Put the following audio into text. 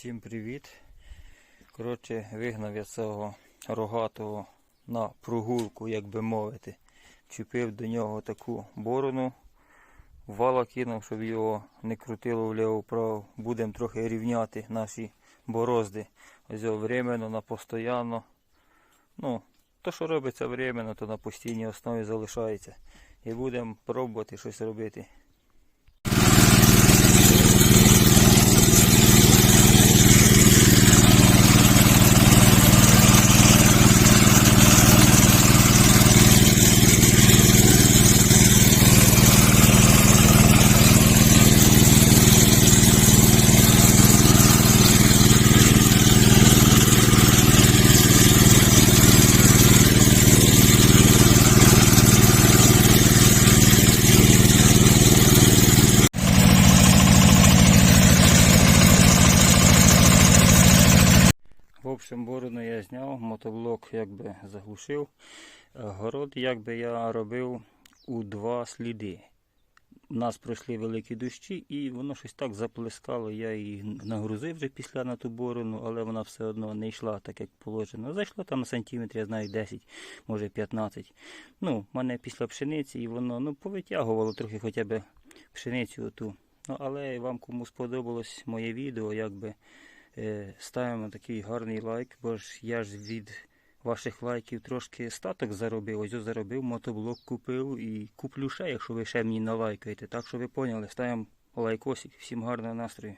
Всім привіт. Коротше, вигнав я цього рогатого на прогулку, як би мовити. Чіпив до нього таку борону, вала кинув, щоб його не крутило вліво-вправо. Будемо трохи рівняти наші борозди. Ось временно, на постоянно. Ну, то, що робиться временно, то на постійній основі залишається. І будемо пробувати щось робити. В общем, борону я зняв, мотоблок якби заглушив. Е, Город якби я робив у два сліди. У нас пройшли великі дощі, і воно щось так заплескало. Я її нагрузив вже після на ту борону, але вона все одно не йшла так, як положено. Зайшло там на сантиметр, я знаю, 10, може 15. Ну, мене після пшениці і воно ну, повитягувало трохи хоча б пшеницю оту. Ну, але вам кому сподобалось моє відео, якби ставимо такий гарний лайк, бо ж я ж від ваших лайків трошки статок заробив. Ось заробив, мотоблок купив і куплю ще, якщо ви ще мені налайкаєте. Так що ви поняли, ставимо лайкосик. Всім гарного настрою.